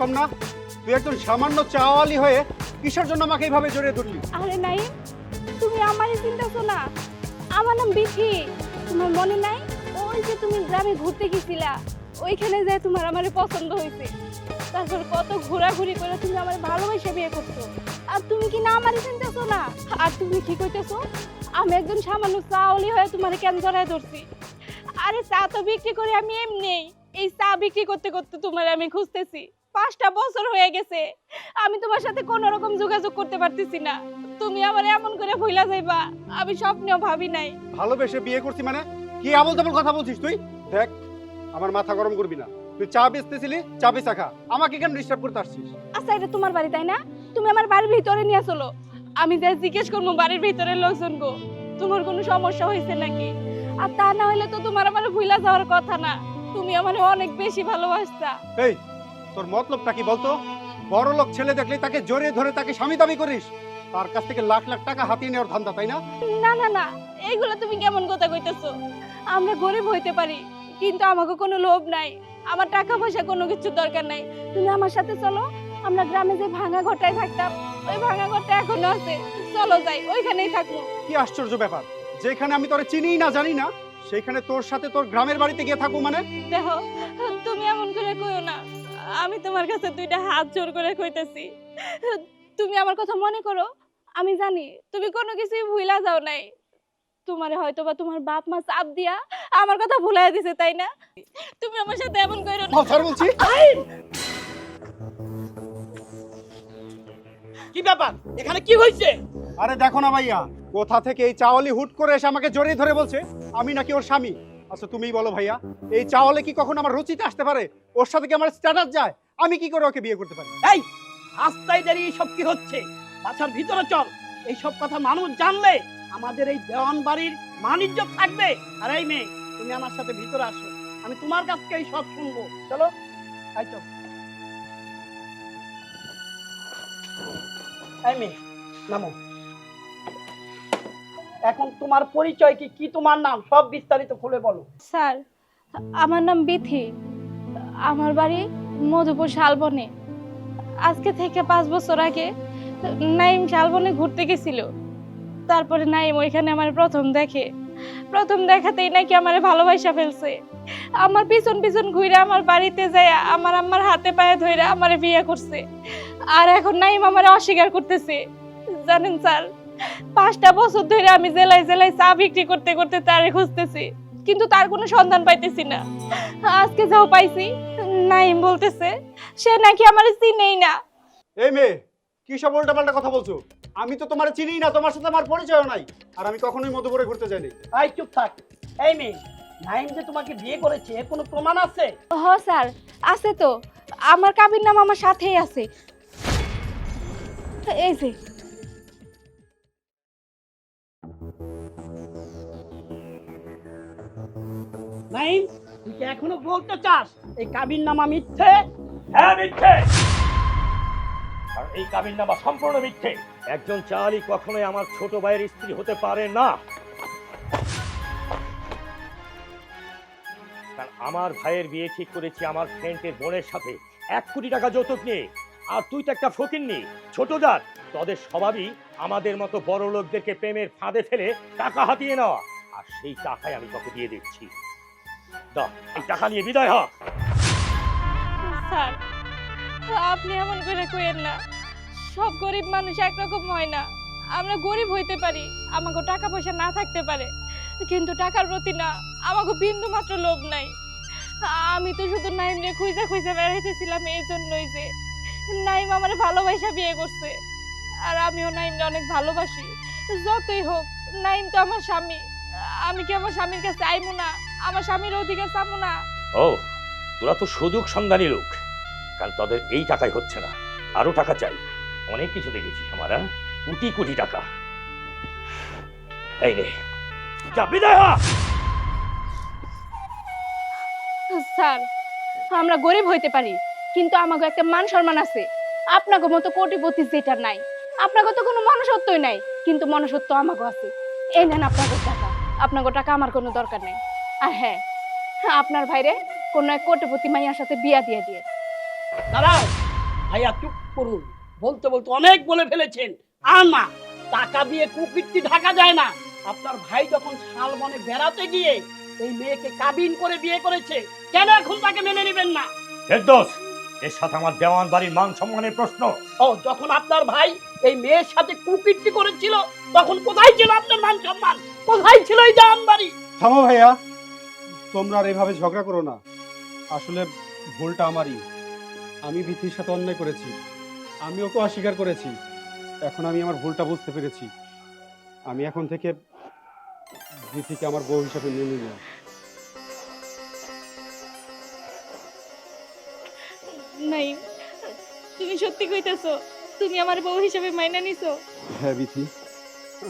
কম না। তুই একজন সামান্য চাওয়ালি হয়ে কিসের জন্য আমাকে এইভাবে জড়িয়ে ধরলি? আরে নাই, তুমি আমারই চিন্তাছো না। আমার নাম বিথি তোমার মনে নাই? ওই যে তুমি গ্রামে ঘুরতে গেছিলা, ওইখানে যে তোমার আমার পছন্দ হয়েছে। তারপর কত ঘোরাঘুরি করে তুমি আমার ভালোবাসা বিয়ে করছ। আর তুমি কি না আমারই চিন্তাছো না? আর তুমি কি কইতেছো? আমি একজন সামান্য চাওলি হয়ে তোমার কেন জড়ায় ধরছি? আরে চা তো বিক্রি করে আমি এমনি। এই চা বিক্রি করতে করতে তোমার আমি খুঁজতেছি। পাঁচটা বছর হয়ে গেছে। আমি তোমার সাথে কোনো রকম যোগাযোগ করতে পারতেছি না। তুমি আমার এমন করে ভুলা যাইবা আমি স্বপ্নেও ভাবি নাই। ভালোবেসে বিয়ে করছি মানে? কি আবল তাবল কথা বলছিস তুই? দেখ আমার মাথা গরম করবি না। তুই চা বেচতেছিলি চা বেচা খা। আমাকে কেন ডিস্টার্ব করতে আসছিস? আচ্ছা এটা তোমার বাড়ি তাই না? তুমি আমার বাড়ির ভিতরে নিয়ে চলো। আমি যাই জিজ্ঞেস করব বাড়ির ভিতরের লোকজন গো তোমার কোনো সমস্যা হয়েছে নাকি? আর তা না হলে তো তোমার আমার ভুলা যাওয়ার কথা না। তুমি আমার অনেক বেশি ভালোবাসতা। এই তোর মতলবটা কি বলতো? বড় লোক ছেলে দেখলে তাকে জড়িয়ে ধরে তাকে স্বামী দাবি করিস। তার কাছ থেকে লাখ লাখ টাকা হাতিয়ে নেওয়ার ধান্দা তাই না? না না না এইগুলো তুমি কেমন কথা কইতেছো? আমরা গরিব হইতে পারি কিন্তু আমাকে কোনো লোভ নাই আমার টাকা পয়সা কোনো কিছু দরকার নাই। তুমি আমার সাথে চলো আমরা গ্রামে যে ভাঙা ঘরটায় থাকতাম ওই ভাঙা ঘরটা এখনও আছে। চলো যাই ওইখানেই থাকব। কি আশ্চর্য ব্যাপার যেখানে আমি তোরে চিনিই না জানি না সেখানে তোর সাথে তোর গ্রামের বাড়িতে গিয়ে থাকব মানে? দেখো তুমি এমন করে কইও না। আমি তোমার কাছে দুইটা হাত জোর করে কইতেছি। তুমি আমার কথা মনে করো? আমি জানি তুমি কোনো কিছুই ভুলা যাও নাই। তোমারে হয়তো বা তোমার বাপ মা চাপ দিয়া আমার কথা ভুলাই দিছে তাই না? তুমি আমার সাথে এমন করো না। কথা বলছি। কি ব্যাপার? এখানে কি হয়েছে আরে দেখো না ভাইয়া কোথা থেকে এই চাওয়ালি হুট করে এসে আমাকে জড়িয়ে ধরে বলছে? আমি নাকি ওর স্বামী? আচ্ছা তুমিই বলো ভাইয়া। এই চাওয়ালে কি কখনো আমার রুচিতে আসতে পারে? ওর সাথে কি আমার স্ট্যাটাস যায়? আমি কি করে ওকে বিয়ে করতে পারি? এই, রাস্তায় দাঁড়িয়ে সব কি হচ্ছে? বাসার ভিতরে চল। এই সব কথা মানুষ জানলে আমাদের এই দেওয়ান বাড়ির মানিজ্য থাকবে। আর এই মেয়ে, তুমি আমার সাথে ভিতরে আসো। আমি তোমার কাছ থেকেই সব শুনব। চলো, এই চল। এই মেয়ে, নামো। এখন তোমার পরিচয় কি? কি তোমার নাম? সব বিস্তারিত খুলে বলো। স্যার, আমার নাম বিথি। আমার বাড়ি মধুপুর শালবনে। আজকে থেকে পাঁচ বছর আগে নাইম শালবনে ঘুরতে গেছিল। তারপরে নাইম ওইখানে আমার প্রথম দেখে। প্রথম দেখাতেই নাকি আমার ভালোবাসা ফেলছে। আমার পিছন পিছন ঘুরে আমার বাড়িতে যায়, আমার আম্মার হাতে পায়ে ধরে আমার বিয়ে করছে। আর এখন নাইম আমার অস্বীকার করতেছে। জানেন স্যার পাঁচটা বছর ধরে আমি জেলায় জেলায় চা বিক্রি করতে করতে তারে খুঁজতেছি কিন্তু তার কোনো সন্ধান পাইতেছি না। আজকে যাও পাইছি নাইম বলতেছে সে নাকি আমার চিনেই না। এই মেয়ে কি সব উল্টাপাল্টা কথা বলছো? আমি তো তোমার চিনি না তোমার সাথে আমার পরিচয় নাই আর আমি কখনোই মধুপুরে ঘুরতে যাইনি। এই চুপ থাক। এই মেয়ে নাইম যে তোমাকে বিয়ে করেছে এর কোনো প্রমাণ আছে? হ স্যার আছে তো। আমার কাবির নাম আমার সাথেই আছে। এই যে নাইম তুই কি এখনও বলতে চাস? এই নামা মিথ্যে? হ্যাঁ মিথ্যে। এই নামা সম্পূর্ণ মিথ্যে। একজন চালি কখনোই আমার ছোট ভাইয়ের স্ত্রী হতে পারে না। আমার ভাইয়ের বিয়ে ঠিক করেছি আমার ফ্রেন্ডের বোনের সাথে। এক কোটি টাকা যৌতুক নিয়ে। আর তুই তো একটা ফকির নি। ছোট জাত। তোদের স্বভাবই আমাদের মতো বড় লোকদেরকে প্রেমের ফাঁদে ফেলে টাকা হাতিয়ে নেওয়া। আর সেই টাকাই আমি তোকে দিয়ে দিচ্ছি। সব গরিব মানুষ একরকম হয় না। আমরা গরিব হইতে পারি আমাকে টাকা পয়সা না থাকতে পারে। কিন্তু টাকার প্রতি না আমাকে বিন্দু মাত্র লোভ নাই। আমি তো শুধু নাইম নিয়ে খুঁজে খুঁজে বেড়াইতেছিলাম এই জন্যই যে নাইম আমার ভালোবাসা বিয়ে করছে। আর আমিও নাইমকে অনেক ভালোবাসি। যতই হোক, নাইম তো আমার স্বামী। আমি কি আমার স্বামীর কাছে আইমু না? আমার স্বামীর অধিকার চাবো না। ও তোরা তো সুযোগ সন্ধানী লোক। কারণ তাদের এই টাকাই হচ্ছে না। আরও টাকা চাই। অনেক কিছু দেখেছি আমার হ্যাঁ? কোটি কোটি টাকা। এই রে যা বিদায় হ! স্যার আমরা গরিব হইতে পারি কিন্তু আমাকে একটা মান সম্মান আছে। আপনাকে মতো কোটিপতি যেটা নাই। আপনাকে তো কোনো মনুষ্যত্বই নাই কিন্তু মনুষ্যত্ব আমাকে আছে। এই নেন আপনাকে টাকা। আপনাকে টাকা আমার কোনো দরকার নেই। আর হ্যাঁ আপনার ভাইরে কোন এক কোটিপতি মাইয়ার সাথে বিয়া দিয়ে দিয়ে। দাঁড়াও ভাইয়া চুপ করুন। বলতে বলতে অনেক বলে ফেলেছেন। আর না টাকা দিয়ে কুকীর্তি ঢাকা যায় না। আপনার ভাই যখন শালবনে বেড়াতে গিয়ে এই মেয়েকে কাবিন করে বিয়ে করেছে কেন এখন তাকে মেনে নেবেন না? ফেরদোস এর সাথে আমার দেওয়ান বাড়ির মান সম্মানের প্রশ্ন। ও যখন আপনার ভাই এই মেয়ের সাথে কুকীর্তি করেছিল তখন কোথায় ছিল আপনার মান সম্মান? কোথায় ছিল এই জাহান বাড়ি? থামো ভাইয়া তোমরা আর এভাবে ঝগড়া করো না। আসলে ভুলটা আমারই। আমি বিথির সাথে অন্যায় করেছি। আমি ওকে অস্বীকার করেছি। এখন আমি আমার ভুলটা বুঝতে পেরেছি। আমি এখন থেকে বিথিকে আমার বউ হিসাবে মেনে নিই নাই তুমি সত্যি কইতেছো তুমি আমার বউ হিসেবে মাইনা নিছো? হ্যাঁ বিথি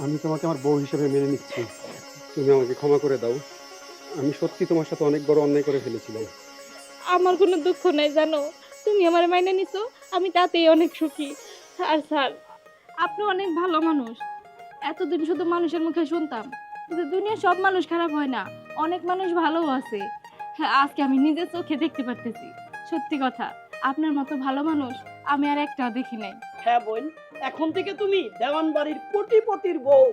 আমি তোমাকে আমার বউ হিসেবে মেনে নিচ্ছি। তুমি আমাকে ক্ষমা করে দাও। আমি সত্যি তোমার সাথে অনেক বড় অন্যায় করে ফেলেছিলাম। আমার কোনো দুঃখ নাই জানো? তুমি আমার মাইনা নিছো আমি তাতেই অনেক সুখী। আর স্যার আপনি অনেক ভালো মানুষ। এতদিন শুধু মানুষের মুখে শুনতাম কিন্তু দুনিয়ার সব মানুষ খারাপ হয় না অনেক মানুষ ভালোও আছে। হ্যাঁ, আজকে আমি নিজের চোখে দেখতে পারতেছি। সত্যি কথা আপনার মতো ভালো মানুষ আমি আর একটা দেখি নাই। হ্যাঁ বোন এখন থেকে তুমি দেওয়ান বাড়ির কোটিপতির বউ।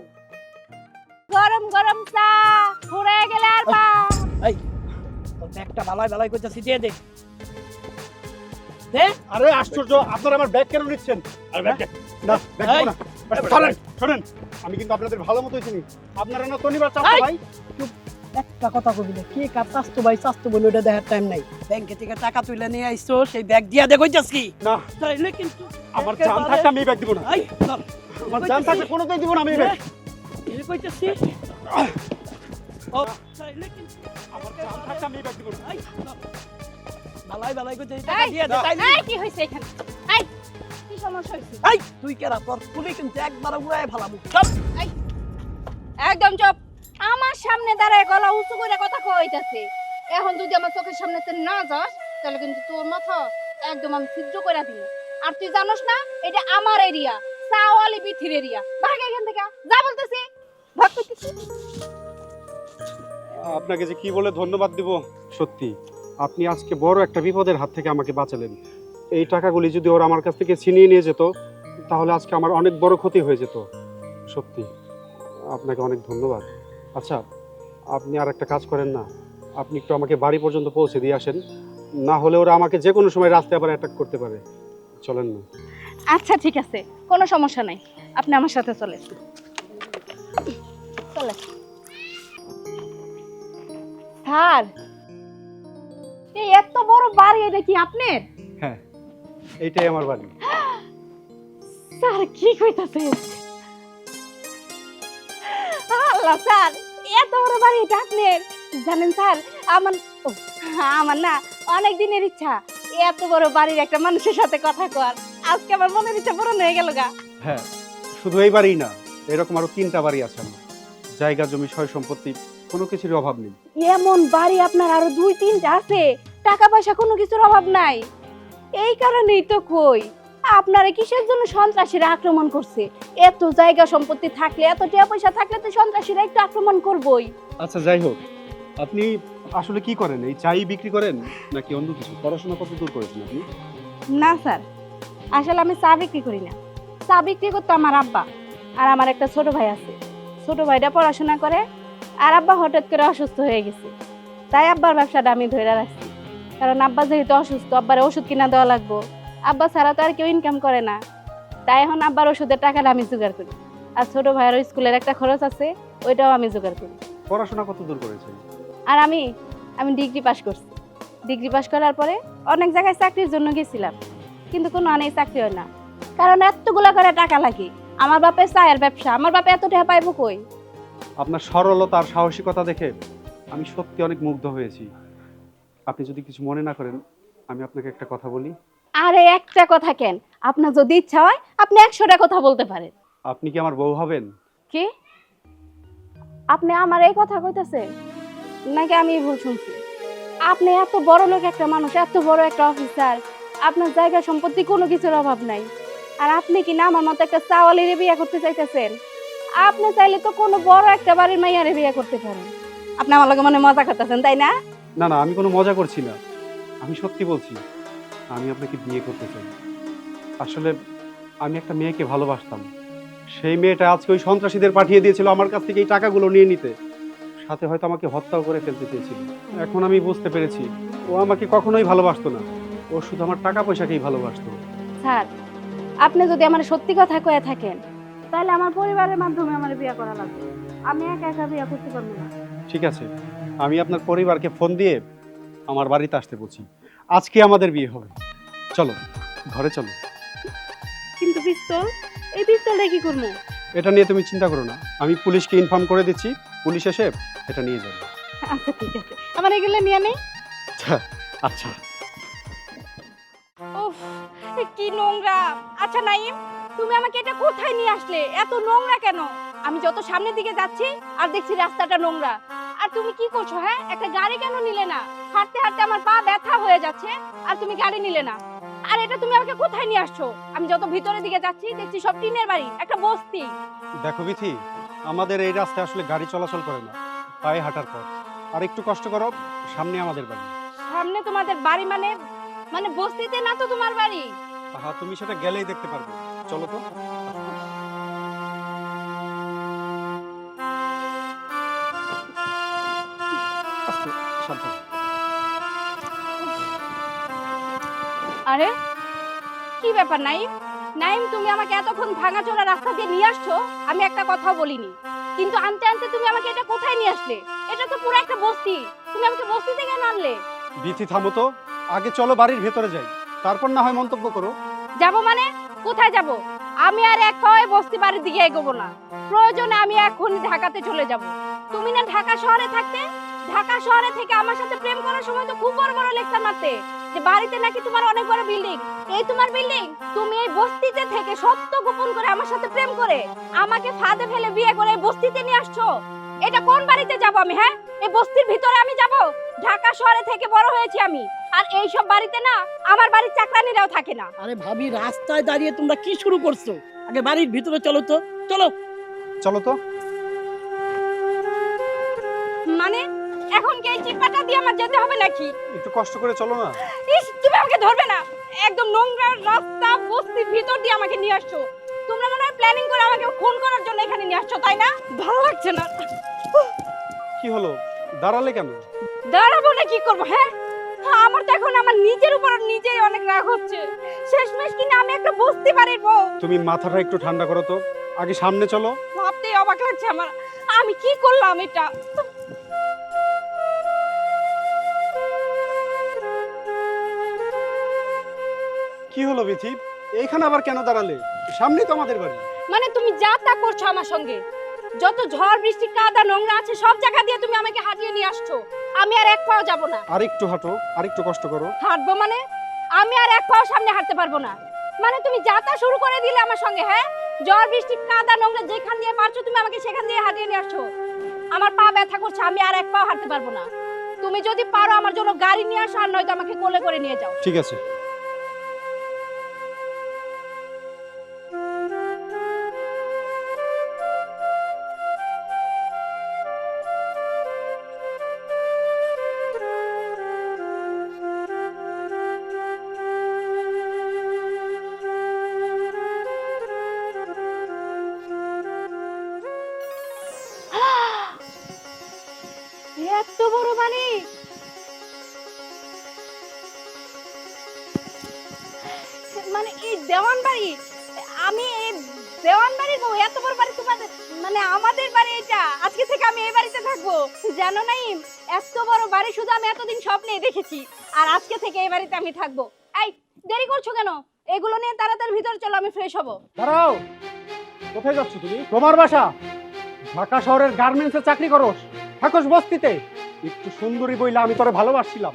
গরম গরম চা ফুরে গেলে আর পা। তোর ব্যাগটা বালাই বালাই দিয়ে দে দে। আরে আশ্চর্য আপনারা আমার ব্যাগ কেন নিচ্ছেন? আর ব্যাগ না ব্যাগ না। শোনেন শোনেন আমি কিন্তু আপনাদের ভালো মতোই চিনি। আপনারা না শনিবার চাপ ভাই? একটা কথা কবি না কি কার স্বাস্থ্য ভাই? স্বাস্থ্য বলে ওটা দেখার টাইম নাই। ব্যাংকে থেকে টাকা তুলে নিয়ে আইছো সেই ব্যাগ দিয়া দে কইতাছি। না। তাইলে কিন্তু আমার জান থাকতে আমি ব্যাগ দিব না। আমার জান থাকতে কোনোদিন দিব না আমি ব্যাগ। এই কইতাছি ও তাইলে কিন্তু আমার জান থাকতে আমি এই ব্যাগ দিব না এই চল। বালাই বালাই কইতে টাকা দিয়ে দে তাইলে এই কি হয়েছে এখানে? এই কি সমস্যা হয়েছে এই তুই কেরা তোর খুলে কিন্তু একবার উড়াই ফেলাবো। চল। একদম চুপ। আমার সামনে দাঁড়ায় গলা উঁচু করে কথা কইতাছে। এখন যদি আমার চোখের সামনে তুই না যাস তাহলে কিন্তু তোর মাথা একদম আমি ছিদ্র করে দিব। আর তুই জানোস না এটা আমার এরিয়া সাওয়ালি বিথির এরিয়া ভাগ এখান থেকে। যা বলতেছি। আপনাকে যে কি বলে ধন্যবাদ দিব সত্যি আপনি আজকে বড় একটা বিপদের হাত থেকে আমাকে বাঁচালেন। এই টাকাগুলি যদি ওরা আমার কাছ থেকে ছিনিয়ে নিয়ে যেত তাহলে আজকে আমার অনেক বড় ক্ষতি হয়ে যেত। সত্যি আপনাকে অনেক ধন্যবাদ। আচ্ছা আপনি আর একটা কাজ করেন না আপনি একটু আমাকে বাড়ি পর্যন্ত পৌঁছে দিয়ে আসেন। না হলে ওরা আমাকে যে কোনো সময় রাস্তায় আবার অ্যাটাক করতে পারে। চলেন না। আচ্ছা ঠিক আছে কোনো সমস্যা নাই। আপনি আমার সাথে চলে চলে। স্যার এই এত বড় বাড়ি এটা কি আপনার? হ্যাঁ এইটাই আমার বাড়ি। স্যার কি কইতাছে? আল্লাহ স্যার এত বড় বাড়ি এটা আপনার? জানেন স্যার আমার ও, আমার না অনেক দিনের ইচ্ছা এত বড় বাড়ির একটা মানুষের সাথে কথা কর। আজকে আমার মনের ইচ্ছা পূরণ হয়ে গেল গা। হ্যাঁ শুধু এই বাড়ি না এরকম আরও তিনটা বাড়ি আছে আমার। জায়গা জমি সয় সম্পত্তি কোনো কিছুর অভাব নেই। এমন বাড়ি আপনার আরও দুই তিনটা আছে টাকা পয়সা কোনো কিছুর অভাব নাই। এই কারণেই তো কই আপনারা কিসের জন্য সন্ত্রাসীরা আক্রমণ করছে? এত জায়গা সম্পত্তি থাকলে এত টাকা পয়সা থাকলে তো সন্ত্রাসীরা একটু আক্রমণ করবই। আচ্ছা যাই হোক আপনি আসলে কি করেন? এই চাই বিক্রি করেন নাকি অন্য কিছু? পড়াশোনা কত দূর করেছেন আপনি? না স্যার। আসলে আমি চা বিক্রি করি না। চা বিক্রি করতো আমার আব্বা আর আমার একটা ছোট ভাই আছে। ছোট ভাইটা পড়াশোনা করে আর আব্বা হঠাৎ করে অসুস্থ হয়ে গেছে। তাই আব্বার ব্যবসাটা আমি ধরে রাখছি। কারণ আব্বা যেহেতু অসুস্থ আব্বার ওষুধ কিনা দেওয়া লাগবো। আব্বা ছাড়া তো আর কেউ ইনকাম করে না। তাই এখন আব্বার ওষুধের টাকাটা আমি জোগাড় করি। আর ছোট ভাইয়ের স্কুলের একটা খরচ আছে ওইটাও আমি জোগাড় করি। পড়াশোনা কত দূর করেছেন আর আমি আমি ডিগ্রি পাশ করছি। ডিগ্রি পাশ করার পরে অনেক জায়গায় চাকরির জন্য গেছিলাম। কিন্তু কোনো অনেক চাকরি হয় না। কারণ এতগুলা করে টাকা লাগে। আমার বাপের চায়ের ব্যবসা আমার বাপে এত টাকা পাইবো কই? আপনার সরলতা আর সাহসিকতা দেখে আমি সত্যি অনেক মুগ্ধ হয়েছি। আপনি যদি কিছু মনে না করেন আমি আপনাকে একটা কথা বলি। আরে একটা কথা কেন? আপনার যদি ইচ্ছা হয় আপনি একশোটা কথা বলতে পারেন। আপনি কি আমার বউ হবেন? কি? আপনি আমার এই কথা কইতেছেন? নাকি আমি ভুল শুনছি? আপনি এত বড় লোক একটা মানুষ এত বড় একটা অফিসার আপনার জায়গা সম্পত্তি কোনো কিছুর অভাব নাই। আর আপনি কি না আমার মতো একটা চাওয়ালিরে বিয়ে করতে চাইতেছেন? আপনি চাইলে তো কোনো বড় একটা বাড়ির মাইয়ারে বিয়ে করতে পারেন। আপনি আমার লগে মনে মজা করতেছেন তাই না? না না আমি কোনো মজা করছি না। আমি সত্যি বলছি আমি আপনাকে বিয়ে করতে চাই। আসলে আমি একটা মেয়েকে ভালোবাসতাম। সেই মেয়েটা আজকে ওই সন্ত্রাসীদের পাঠিয়ে দিয়েছিল আমার কাছ থেকে এই টাকাগুলো নিয়ে নিতে। সাথে হয়তো আমাকে হত্যাও করে ফেলতে চেয়েছিল। এখন আমি বুঝতে পেরেছি ও আমাকে কখনোই ভালোবাসতো না। ও শুধু আমার টাকা পয়সাকেই ভালোবাসতো। স্যার আপনি যদি আমার সত্যি কথা কয়ে থাকেন তাহলে আমার পরিবারের মাধ্যমে আমার বিয়ে করা লাগবে। আমি একা একা বিয়ে করতে পারব না। ঠিক আছে। আমি আপনার পরিবারকে ফোন দিয়ে আমার বাড়িতে আসতে বলছি। আজকে আমাদের বিয়ে হবে। চলো ঘরে চলো। কিন্তু পিস্তল এই পিস্তলটা কি করব? এটা নিয়ে তুমি চিন্তা করো না। আমি পুলিশকে ইনফর্ম করে দিচ্ছি। পুলিশ এসে এটা নিয়ে যাবে। আচ্ছা ঠিক আছে। আমার এগুলো নিয়ে নেই আচ্ছা। উফ কি নোংরা। আচ্ছা নাইম তুমি আমাকে এটা কোথায় নিয়ে আসলে? এত নোংরা কেন? আমি যত সামনের দিকে যাচ্ছি আর দেখছি রাস্তাটা নোংরা। আর তুমি কি করছ হ্যাঁ? একটা গাড়ি কেন নিলে না? হাঁটতে হাঁটতে আমার পা ব্যথা হয়ে যাচ্ছে আর তুমি গাড়ি নিলে না। আর এটা তুমি আমাকে কোথায় নিয়ে আসছো? আমি যত ভিতরের দিকে যাচ্ছি দেখছি সব টিনের বাড়ি একটা বস্তি। দেখো বিথি আমাদের এই রাস্তায় আসলে গাড়ি চলাচল করে না। পায়ে হাঁটার পর আর একটু কষ্ট করো সামনে আমাদের বাড়ি। সামনে তোমাদের বাড়ি মানে মানে বস্তিতে না তো তোমার বাড়ি? হ্যাঁ তুমি সেটা গেলেই দেখতে পারবে। চলো তো। আরে কি ব্যাপার নাইম? নাইম তুমি আমাকে এতক্ষণ ভাঙাচোরা রাস্তা দিয়ে নিয়ে আসছো আমি একটা কথাও বলিনি। কিন্তু আনতে আনতে তুমি আমাকে এটা কোথায় নিয়ে আসলে? এটা তো পুরো একটা বস্তি। তুমি আমাকে বস্তি থেকে আনলে? বিথি থামো তো। আগে চলো বাড়ির ভেতরে যাই। তারপর না হয় মন্তব্য করো। যাব মানে? কোথায় যাব? আমি আর এক পায়ে বস্তি বাড়ির দিকে এগোবো না। প্রয়োজনে আমি এখনই ঢাকাতে চলে যাব। তুমি না ঢাকা শহরে থাকতে? ঢাকা শহরে থেকে আমার সাথে প্রেম করার সময় তো খুব বড় বড় লেকচার মারতে। যে বাড়িতে নাকি তোমার অনেক বড় বিল্ডিং। এই তোমার বিল্ডিং? তুমি এই বস্তিতে থেকে সত্য গোপন করে আমার সাথে প্রেম করে আমাকে ফাঁদে ফেলে বিয়ে করে বস্তিতে নিয়ে আসছো। এটা কোন বাড়িতে যাব আমি হ্যাঁ? এই বস্তির ভিতরে আমি যাব। ঢাকা শহরে থেকে বড় হয়েছি আমি। আর এই সব বাড়িতে না আমার বাড়ির চাকরানিরাও থাকে না। আরে ভাবি রাস্তায় দাঁড়িয়ে তোমরা কি শুরু করছ? আগে বাড়ির ভিতরে চলো তো। চলো। চলো তো। মানে এখন কি এই চিপাটা দিয়ে আমার যেতে হবে নাকি? একটু কষ্ট করে চলো না। ইস তুমি আমাকে ধরবে না। একদম নোংরা রাস্তা বস্তির ভিতর দিয়ে আমাকে নিয়ে আসছো। তোমরা মনে হয় প্ল্যানিং করে আমাকে খুন করার জন্য এখানে নিয়ে আসছো তাই না? ভালো লাগছে না। কি হলো? দাঁড়ালে কেন? দাঁড়াবো না কি করব হ্যাঁ? হ্যাঁ, আমার তো এখন আমার নিজের উপর নিজেই অনেক রাগ হচ্ছে। শেষমেশ কিনা আমি একটা বস্তি বাড়ির বউ? তুমি মাথাটা একটু ঠান্ডা করো তো। আগে সামনে চলো। ভাবতেই অবাক লাগছে আমার। আমি কি করলাম এটা? কি হলো বিথি? এইখানে আবার কেন দাঁড়ালে? সামনেই তো আমাদের বাড়ি। মানে তুমি যা তা করছ আমার সঙ্গে যত ঝড় বৃষ্টি কাদা নোংরা আছে সব জায়গা দিয়ে তুমি আমাকে হারিয়ে নিয়ে আসছো। আমি আর এক পাও যাব না। আর একটু হাঁটো আর একটু কষ্ট করো। হাঁটবো মানে? আমি আর এক পাও সামনে হাঁটতে পারব না। মানে তুমি যা তা শুরু করে দিলে আমার সঙ্গে হ্যাঁ? ঝড় বৃষ্টি কাদা নোংরা যেখান দিয়ে পারছ তুমি আমাকে সেখান দিয়ে হাঁটিয়ে নিয়ে আসছো। আমার পা ব্যথা করছে আমি আর এক পাও হাঁটতে পারব না। তুমি যদি পারো আমার জন্য গাড়ি নিয়ে আসো আর নয়তো আমাকে কোলে করে নিয়ে যাও। ঠিক আছে। থাকব। জানো না ইম এত বড় বাড়ি শুধু আমি এতদিন স্বপ্নে দেখেছি। আর আজকে থেকে এই বাড়িতে আমি থাকব। এই, দেরি করছ কেন? এগুলো নিয়ে তাড়াতাড়ি ভিতরে চলো, আমি ফ্রেশ হব। দাঁড়াও। কোথায় যাচ্ছ তুমি? তোমার বাসা? ঢাকা শহরের গার্মেন্টসে চাকরি করস। থাকস বস্তিতে। একটু সুন্দরী বইলা আমি তোরে ভালোবাসছিলাম।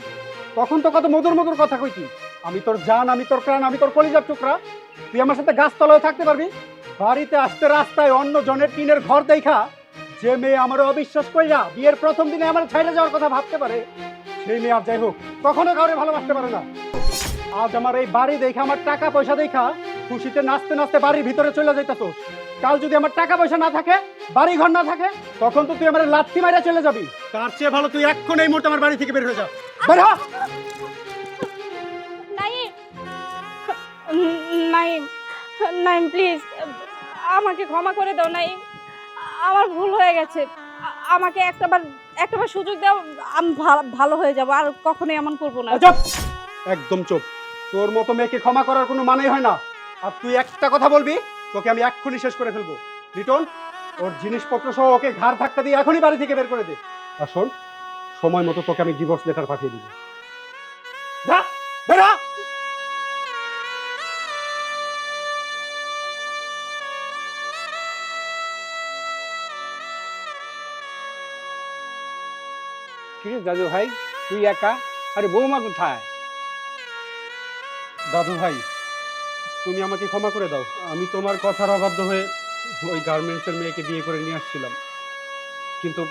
তখন তো কত মধুর মধুর কথা কইতি। আমি তোর জান, আমি তোর প্রাণ, আমি তোর কলিজার টুকরা। তুই আমার সাথে গাছতলায় থাকতে পারবি? বাড়িতে আসতে রাস্তায় অন্য জনের টিনের ঘর দেখা। যে মেয়ে আমার অবিশ্বাস কইরা বিয়ের প্রথম দিনে আমার ছাইড়ে যাওয়ার কথা ভাবতে পারে, সেই মেয়ে আর যাই হোক, কখনো কাউরে ভালোবাসতে পারে না। আজ আমার এই বাড়ি দেখা আমার টাকা পয়সা দেখা খুশিতে নাচতে নাচতে বাড়ির ভিতরে চলে যাইতাতো কাল যদি আমার টাকা পয়সা না থাকে বাড়ি ঘর না থাকে, তখন তো তুই আমার লাত্তি মারা চলে যাবি। তার চেয়ে ভালো তুই এক্ষণ এই মুহূর্তে আমার বাড়ি থেকে বের হয়ে যা। বের হ! নাইম নাইম, প্লিজ, আমাকে ক্ষমা করে দাও, নাইম। আমার ভুল হয়ে গেছে। আমাকে একটাবার একটাবার সুযোগ দাও, আমি ভালো হয়ে যাব, আর কখনোই এমন করব না। চুপ! একদম চুপ। তোর মতো মেয়েকে ক্ষমা করার কোনো মানেই হয় না। আর তুই একটা কথা বলবি, তোকে আমি এক্ষুনি শেষ করে ফেলব। রিটন ওর জিনিসপত্র সহ ওকে ঘাড় ধাক্কা দিয়ে এখনই বাড়ি থেকে বের করে দে। আর শোন, সময় মতো তোকে আমি ডিভোর্স লেটার পাঠিয়ে দিব। দাদু ভাই, তুই একা? আরে বৌমা কোথায়? দাদু ভাই, তুমি আমাকে ক্ষমা করে দাও। আমি তোমার কথার অবাধ্য হয়ে ওই গার্মেন্টসের মেয়েকে বিয়ে করে নিয়ে আসছিলাম। কিন্তু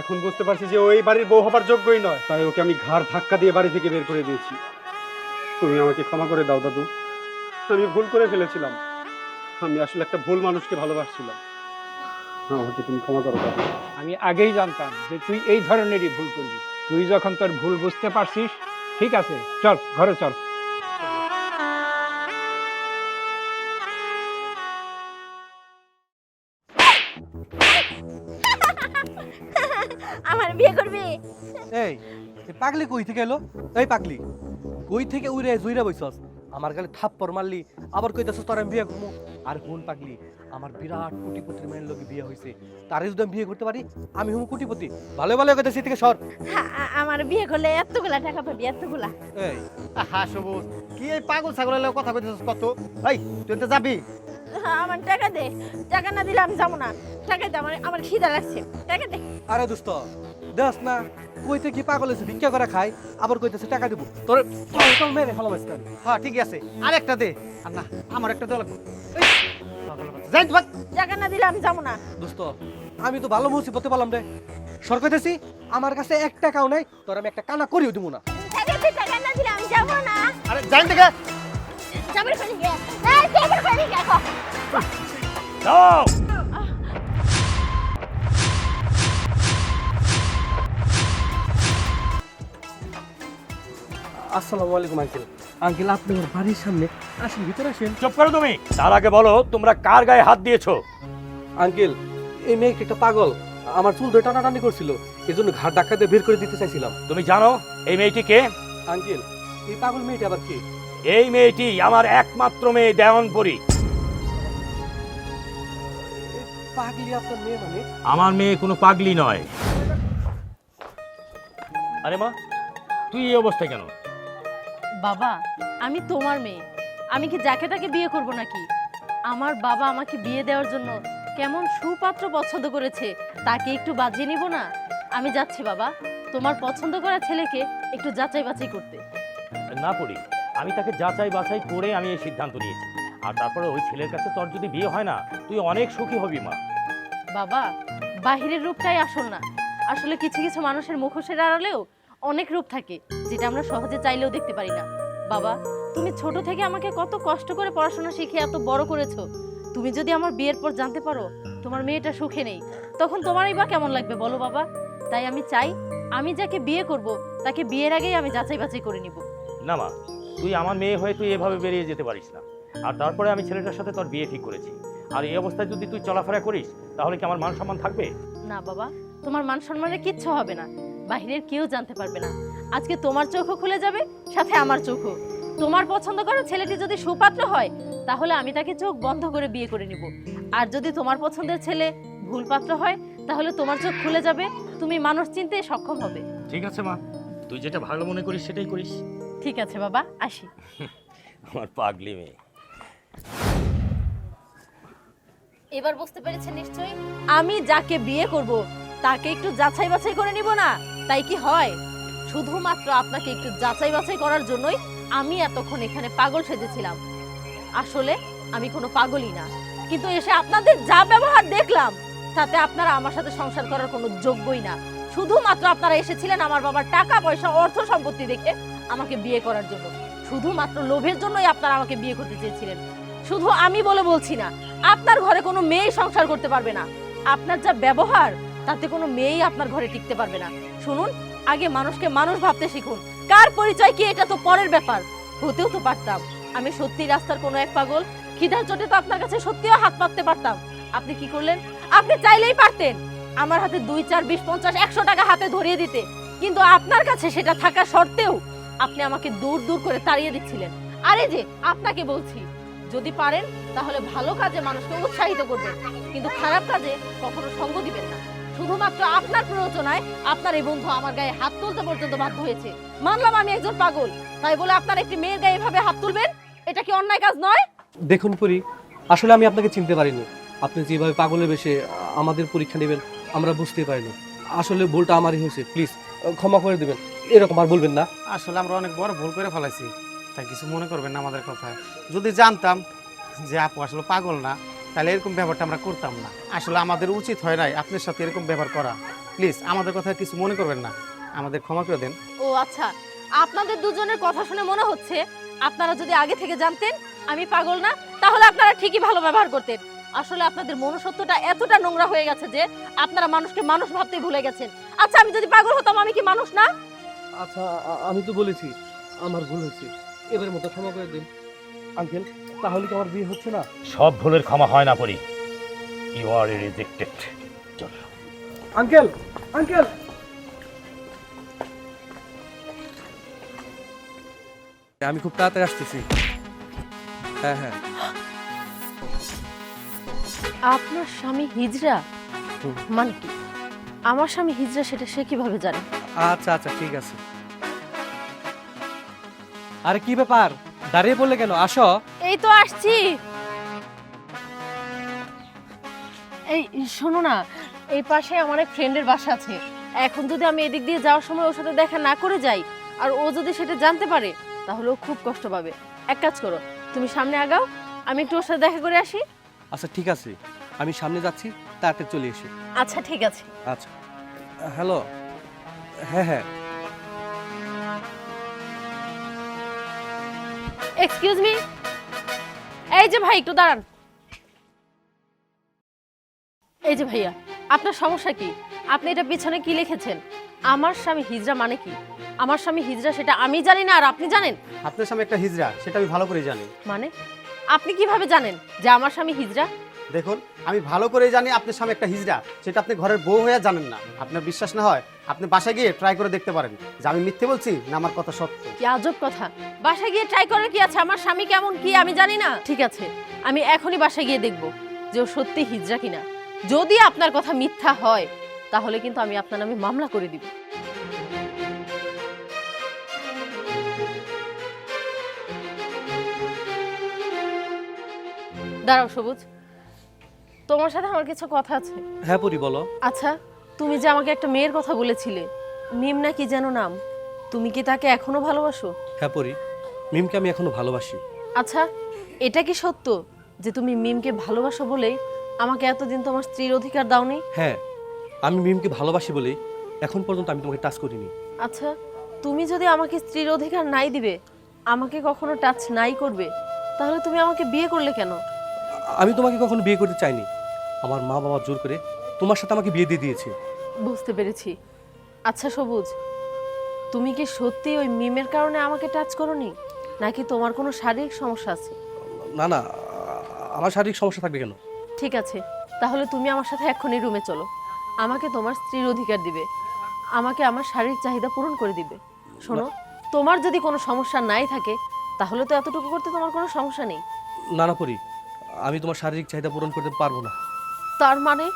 এখন বুঝতে পারছি যে ওই বাড়ির বউ হবার যোগ্যই নয়। তাই ওকে আমি ঘাড় ধাক্কা দিয়ে বাড়ি থেকে বের করে দিয়েছি। তুমি আমাকে ক্ষমা করে দাও, দাদু। আমি ভুল করে ফেলেছিলাম। আমি আসলে একটা ভুল মানুষকে ভালোবাসছিলাম। আমাকে তুমি ক্ষমা করো আমি আগেই জানতাম যে তুই এই ধরনেরই ভুল করবি। তুই যখন তোর ভুল বুঝতে পারছিস ঠিক আছে চল ঘরে চল। আমার বিয়ে করবি? এই পাগলি কই থেকে এলো? এই পাগলি কই থেকে উড়ে জুইরা বইছস? আমার গালে থাপ্পড় মারলি আবার কইতাছস তোর আমি বিয়ে করব। আর কোন পাগলি আমার বিরাট কোটিপতির মেয়ের লোকে বিয়ে হয়েছে তারে যদি আমি বিয়ে করতে পারি আমি হুম কোটিপতি। ভালো ভালো কইতাছি থেকে সর। আ- আমার বিয়ে করলে এতগুলা টাকা পাবি এতগুলা। এই হা সবুজ। কি এই পাগল ছাগলের লগে কথা কইতেছিস কত? এই তুই তো যাবি? আমার টাকা দে। টাকা না দিলে আমি যাব না। টাকা দে আমার আমার খিদা লাগছে। টাকা দে। আরে দোস্ত দেখ না কইতে কি পাগল হয়েছে ভিক্ষা করে খাই আবার কইতেছে টাকা দিব। তোর তোর মেরে ফেলাম। হ্যাঁ ঠিক আছে। আরেকটা দে। আর না আমার একটা দেওয়া লাগবে। যাই ভাগ। টাকা না দিলে আমি যাব না। দোস্ত আমি তো ভালো মুসিবতে পারলাম রে। সর কইতেছি আমার কাছে এক টাকাও নাই তোর আমি একটা কানা করিও দিব না। টাকা না দিলে আমি যাব না। আরে যাই দেখে। যাবার গে এই যাবার করে গে দাও আসসালামু আলাইকুম আঙ্কেল। আঙ্কেল আপনি আমার বাড়ির সামনে আসেন ভিতরে আসেন। চুপ করো তুমি। তার আগে বলো তোমরা কার গায়ে হাত দিয়েছ? আঙ্কেল এই মেয়েটা একটা পাগল। আমার চুল ধরে টানাটানি করছিল। এই জন্য ঘাট ধাক্কা দিয়ে বের করে দিতে চাইছিলাম। তুমি জানো এই মেয়েটি কে? আঙ্কেল এই পাগল মেয়েটা আবার কি? এই মেয়েটি আমার একমাত্র মেয়ে দেওয়ানপুরী। পাগলি আপনার মেয়ে মানে? আমার মেয়ে কোনো পাগলি নয়। আরে মা তুই এই অবস্থায় কেন? বাবা আমি তোমার মেয়ে। আমি কি যাকে তাকে বিয়ে করব নাকি? আমার বাবা আমাকে বিয়ে দেওয়ার জন্য কেমন সুপাত্র পছন্দ করেছে তাকে একটু বাজিয়ে নিব না? আমি যাচ্ছি বাবা। তোমার পছন্দ করা ছেলেকে একটু যাচাই বাছাই করতে। না পড়ি আমি তাকে যাচাই বাছাই করে আমি এই সিদ্ধান্ত নিয়েছি। আর তারপরে ওই ছেলের কাছে তোর যদি বিয়ে হয় না তুই অনেক সুখী হবি মা। বাবা বাহিরের রূপটাই আসল না। আসলে কিছু কিছু মানুষের মুখোশের আড়ালেও অনেক রূপ থাকে যেটা আমরা সহজে চাইলেও দেখতে পারি না। বাবা তুমি ছোট থেকে আমাকে কত কষ্ট করে পড়াশোনা শিখে এত বড় করেছ। তুমি যদি আমার বিয়ের পর জানতে পারো তোমার মেয়েটা সুখে নেই তখন তোমারই বা কেমন লাগবে বলো বাবা? তাই আমি চাই আমি যাকে বিয়ে করব তাকে বিয়ের আগেই আমি যাচাই বাছাই করে নিব। না মা তুই আমার মেয়ে হয়ে তুই এভাবে বেরিয়ে যেতে পারিস না। আর তারপরে আমি ছেলেটার সাথে তোর বিয়ে ঠিক করেছি। আর এই অবস্থায় যদি তুই চলাফেরা করিস তাহলে কি আমার মান সম্মান থাকবে? না বাবা তোমার মান সম্মানের কিচ্ছু হবে না। বাহিরের কেউ জানতে পারবে না। আজকে তোমার চোখও খুলে যাবে সাথে আমার চোখও। তোমার পছন্দ করা ছেলেটি যদি সুপাত্র হয় তাহলে আমি তাকে চোখ বন্ধ করে বিয়ে করে নিব। আর যদি তোমার পছন্দের ছেলে ভুল পাত্র হয় তাহলে তোমার চোখ খুলে যাবে তুমি মানুষ চিনতে সক্ষম হবে। ঠিক আছে মা। তুই যেটা ভালো মনে করিস সেটাই করিস। ঠিক আছে বাবা আসি। আমার পাগলি মেয়ে। এবার বুঝতে পেরেছেন নিশ্চয়ই? আমি যাকে বিয়ে করব তাকে একটু যাচাই বাছাই করে নিব না? তাই কি হয়? শুধুমাত্র আপনাকে একটু যাচাই বাছাই করার জন্যই আমি এতক্ষণ এখানে পাগল সেজেছিলাম। আসলে আমি কোনো পাগলই না। কিন্তু এসে আপনাদের যা ব্যবহার দেখলাম, তাতে আপনারা আমার সাথে সংসার করার কোনো যোগ্যই না। শুধুমাত্র আপনারা এসেছিলেন আমার বাবার টাকা, পয়সা, অর্থ সম্পত্তি দেখে আমাকে বিয়ে করার জন্য। শুধুমাত্র লোভের জন্যই আপনারা আমাকে বিয়ে করতে চেয়েছিলেন। শুধু আমি বলে বলছি না, আপনার ঘরে কোনো মেয়ে সংসার করতে পারবে না। আপনার যা ব্যবহার তাতে কোনো মেয়েই আপনার ঘরে টিকতে পারবে না। শুনুন, আগে মানুষকে মানুষ ভাবতে শিখুন। কার পরিচয় কি এটা তো পরের ব্যাপার। হতেও তো পারতাম। আমি সত্যি রাস্তার কোনো এক পাগল। খিদার চোটে তো আপনার কাছে সত্যিও হাত পাততে পারতাম। আপনি কি করলেন? আপনি চাইলেই পারতেন। আমার হাতে দুই, চার, বিশ, পঞ্চাশ, একশো টাকা হাতে ধরিয়ে দিতে। কিন্তু আপনার কাছে সেটা থাকা সত্ত্বেও আপনি আমাকে দূর দূর করে তাড়িয়ে দিচ্ছিলেন। আরে যে, আপনাকে বলছি, যদি পারেন, তাহলে ভালো কাজে মানুষকে উৎসাহিত করবেন। কিন্তু খারাপ কাজে কখনো সঙ্গ দিবেন না। শুধুমাত্র আপনার প্ররোচনায় আপনার এই বন্ধু আমার গায়ে হাত তুলতে পর্যন্ত বাধ্য হয়েছে। মানলাম আমি একজন পাগল। তাই বলে আপনার একটি মেয়ের গায়ে এভাবে হাত তুলবেন? এটা কি অন্যায় কাজ নয়? দেখুন পরি আসলে আমি আপনাকে চিনতে পারিনি। আপনি যেভাবে পাগলের বেশে আমাদের পরীক্ষা নেবেন আমরা বুঝতে পারিনি। আসলে ভুলটা আমারই হয়েছে প্লিজ ক্ষমা করে দেবেন। এরকম আর বলবেন না। আসলে আমরা অনেক বড় ভুল করে ফেলাইছি। তাই কিছু মনে করবেন না আমাদের কথা। যদি জানতাম যে আপু আসলে পাগল না তাহলে এরকম ব্যাপারটা আমরা করতাম না। আসলে আমাদের উচিত হয় নাই আপনার সাথে এরকম ব্যবহার করা। প্লিজ আমাদের কথা কিছু মনে করবেন না। আমাদের ক্ষমা করে দেন। ও আচ্ছা আপনাদের দুজনের কথা শুনে মনে হচ্ছে আপনারা যদি আগে থেকে জানতেন আমি পাগল না তাহলে আপনারা ঠিকই ভালো ব্যবহার করতেন। আসলে আপনাদের মনুষ্যত্বটা এতটা নোংরা হয়ে গেছে যে আপনারা মানুষকে মানুষ ভাবতে ভুলে গেছেন। আচ্ছা আমি যদি পাগল হতাম আমি কি মানুষ না? আচ্ছা আমি তো বলেছি আমার ভুল হয়েছে। এবারের মতো ক্ষমা করে দিন। আঙ্কেল তাহলে কি আমার বিয়ে হচ্ছে না? সব ভুলের ক্ষমা হয় না পরি। You are rejected uncle uncle! আমি খুব তাড়াতাড়ি আসতেছি। হ্যাঁ হ্যাঁ। আপনার স্বামী হুম। মানে কি? আমার স্বামী হিজড়া সেটা সে কীভাবে জানে? আচ্ছা আচ্ছা ঠিক আছে। আরে কি ব্যাপার? দাঁড়িয়ে পড়লে কেন? আসো। এই তো আসছি। এই শোনো না এই পাশে আমার এক ফ্রেন্ডের বাসা আছে। এখন যদি আমি এদিক দিয়ে যাওয়ার সময় ওর সাথে দেখা না করে যাই আর ও যদি সেটা জানতে পারে তাহলে ও খুব কষ্ট পাবে। এক কাজ করো তুমি সামনে আগাও আমি একটু ওর সাথে দেখা করে আসি। আচ্ছা ঠিক আছে। আমি সামনে যাচ্ছি তাড়াতাড়ি চলে এসে। আচ্ছা ঠিক আছে। আচ্ছা। হ্যালো। হ্যাঁ হ্যাঁ। এক্সকিউজ মি এই যে ভাই একটু দাঁড়ান। এই যে ভাইয়া আপনার সমস্যা কি? আপনি এটা পিছনে কি লিখেছেন? আমার স্বামী হিজড়া মানে কি? আমার স্বামী হিজড়া সেটা আমি জানি না আর আপনি জানেন? আপনার স্বামী একটা হিজড়া সেটা আমি ভালো করে জানি। মানে? আপনি কীভাবে জানেন যে আমার স্বামী হিজড়া দেখুন, আমি ভালো করে জানি আপনার সামনে একটা হিজড়া, সেটা আপনি ঘরের বউ হয়ে জানেন না। আপনার বিশ্বাস না হয়, আপনি বাসায় গিয়ে ট্রাই করে দেখতে পারেন। যে আমি মিথ্যে বলছি না আমার কথা সত্য? কি আজব কথা। বাসায় গিয়ে ট্রাই করার কি আছে? আমার স্বামী কেমন কি আমি জানি না। ঠিক আছে, আমি এখনই বাসায় গিয়ে দেখব যে ও সত্যি হিজড়া কিনা। যদি আপনার কথা মিথ্যা হয়, তাহলে কিন্তু আমি আপনার নামে মামলা করে দিব। দাঁড়াও সবুজ। তোমার সাথে আমার কিছু কথা আছে। হ্যাঁ পরি বলো। আচ্ছা তুমি যে আমাকে একটা মেয়ের কথা বলেছিলে মিম না কি যেন নাম? তুমি কি তাকে এখনও ভালোবাসো? হ্যাঁ পরি মিমকে আমি এখনও ভালোবাসি। আচ্ছা এটা কি সত্য যে তুমি মিমকে ভালোবাসো বলেই আমাকে এতদিন তোমার স্ত্রীর অধিকার দাওনি? হ্যাঁ আমি মিমকে ভালোবাসি বলেই এখন পর্যন্ত আমি তোমাকে টাচ করিনি। আচ্ছা তুমি যদি আমাকে স্ত্রীর অধিকার নাই দিবে আমাকে কখনো টাচ নাই করবে তাহলে তুমি আমাকে বিয়ে করলে কেন? আমি তোমাকে কখনো বিয়ে করতে চাইনি। আমার মা বাবা জোর করে তোমার সাথে আমাকে বিয়ে দিয়ে দিয়েছে। বুঝতে পেরেছি। আচ্ছা সবুজ তুমি কি সত্যি ওই মিমের কারণে আমাকে টাচ করনি? নাকি তোমার কোনো শারীরিক সমস্যা আছে? না না আমার শারীরিক সমস্যা থাকবে কেন? ঠিক আছে তাহলে তুমি আমার সাথে এক্ষুনি রুমে চলো। আমাকে তোমার স্ত্রীর অধিকার দিবে। আমাকে আমার শারীরিক চাহিদা পূরণ করে দিবে। শোনো তোমার যদি কোনো সমস্যা নাই থাকে তাহলে তো এতটুকু করতে তোমার কোনো সমস্যা নেই। না না করি আমি তোমার শারীরিক চাহিদা পূরণ করতে পারব না। তার মানে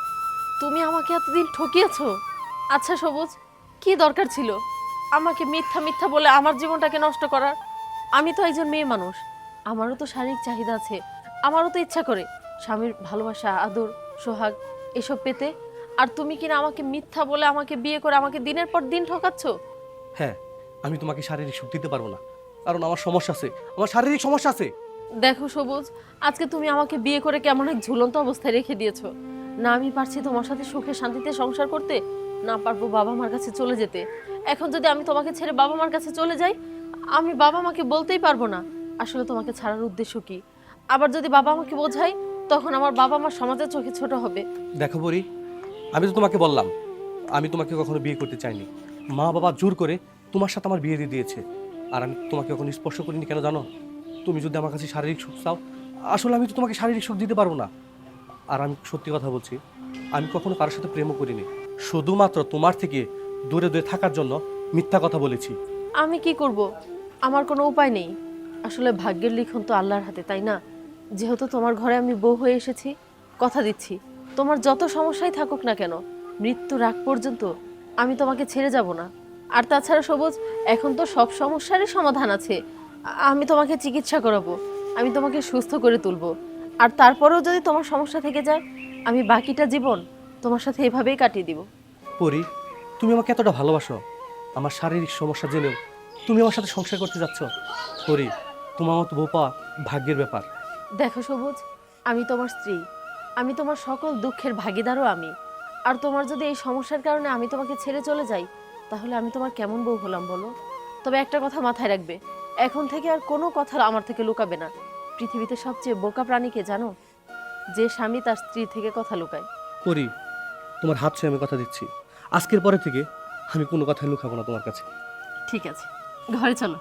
তুমি আমাকে এতদিন ঠকিয়েছো? আচ্ছা সবুজ, কি দরকার ছিল? আমাকে মিথ্যা মিথ্যা বলে আমার জীবনটাকে নষ্ট করার? আমি তো একজন মেয়ে মানুষ। আমারও তো শারীরিক চাহিদা আছে। আমারও তো ইচ্ছা করে। স্বামীর ভালোবাসা, আদর, সোহাগ, এসব পেতে। আর তুমি কিনা আমাকে মিথ্যা বলে আমাকে বিয়ে করে আমাকে দিনের পর দিন ঠকাচ্ছ? হ্যাঁ আমি তোমাকে শারীরিক সুখ দিতে পারব না। কারণ আমার সমস্যা আছে। আমার শারীরিক সমস্যা আছে। দেখো সবুজ, আজকে তুমি আমাকে বিয়ে করে কেমন এক ঝুলন্ত অবস্থায় রেখে দিয়েছ? না আমি পারছি তোমার সাথে সুখে শান্তিতে সংসার করতে, না পারব বাবা মার কাছে চলে যেতে। এখন যদি আমি তোমাকে ছেড়ে বাবা মার কাছে চলে যাই, আমি বাবা মাকে বলতেই পারব না। আসলে তোমাকে ছাড়ার উদ্দেশ্য কি? আবার যদি বাবা আমাকে বোঝাই, তখন আমার বাবা মা সমাজের চোখে ছোট হবে। দেখো বরি আমি তো তোমাকে বললাম, আমি তোমাকে কখনো বিয়ে করতে চাইনি। মা বাবা জোর করে তোমার সাথে আমার বিয়ে দিয়ে দিয়েছে। আর আমি তোমাকে কখনো স্পর্শ করিনি কেন জানো? তুমি যদি আমার কাছে শারীরিক সুখ চাও, আসলে আমি তো তোমাকে শারীরিক সুখ দিতে পারব না। আর আমি সত্যি কথা বলছি, আমি কখনো কারোর সাথে প্রেমও করিনি। শুধুমাত্র তোমার থেকে দূরে দূরে থাকার জন্য মিথ্যা কথা বলেছি। আমি কি করব? আমার কোনো উপায় নেই। আসলে ভাগ্যের লিখন তো আল্লাহর হাতে, তাই না? যেহেতু তোমার ঘরে আমি বউ হয়ে এসেছি, কথা দিচ্ছি। তোমার যত সমস্যাই থাকুক না কেন, মৃত্যুর আগ পর্যন্ত আমি তোমাকে ছেড়ে যাব না। আর তাছাড়া সবুজ, এখন তো সব সমস্যারই সমাধান আছে। আমি তোমাকে চিকিৎসা করাবো আমি তোমাকে সুস্থ করে তুলবো। আর তারপরেও যদি তোমার সমস্যা থেকে যায় আমি বাকিটা জীবন তোমার সাথে এভাবেই কাটিয়ে দিব। পরি তুমি আমাকে এতটা ভালোবাসো আমার শারীরিক সমস্যা জেনেও তুমি আমার সাথে সংসার করতে যাচ্ছ। পরি তোমার মতো বউ পাওয়া ভাগ্যের ব্যাপার। দেখো সবুজ আমি তোমার স্ত্রী আমি তোমার সকল দুঃখের ভাগিদারও আমি। আর তোমার যদি এই সমস্যার কারণে আমি তোমাকে ছেড়ে চলে যাই তাহলে আমি তোমার কেমন বউ হলাম বলো? তবে একটা কথা মাথায় রাখবে এখন থেকে আর কোনো কথা আমার থেকে লুকাবে না। পৃথিবীতে সবচেয়ে বোকা প্রাণীকে জানো? যে স্বামী তার স্ত্রী থেকে কথা লুকায়। করি তোমার হাত ছুঁয়ে আমি কথা দিচ্ছি। আজকের পরে থেকে আমি কোনো কথা লুকাবো না তোমার কাছে। ঠিক আছে ঘরে চলো।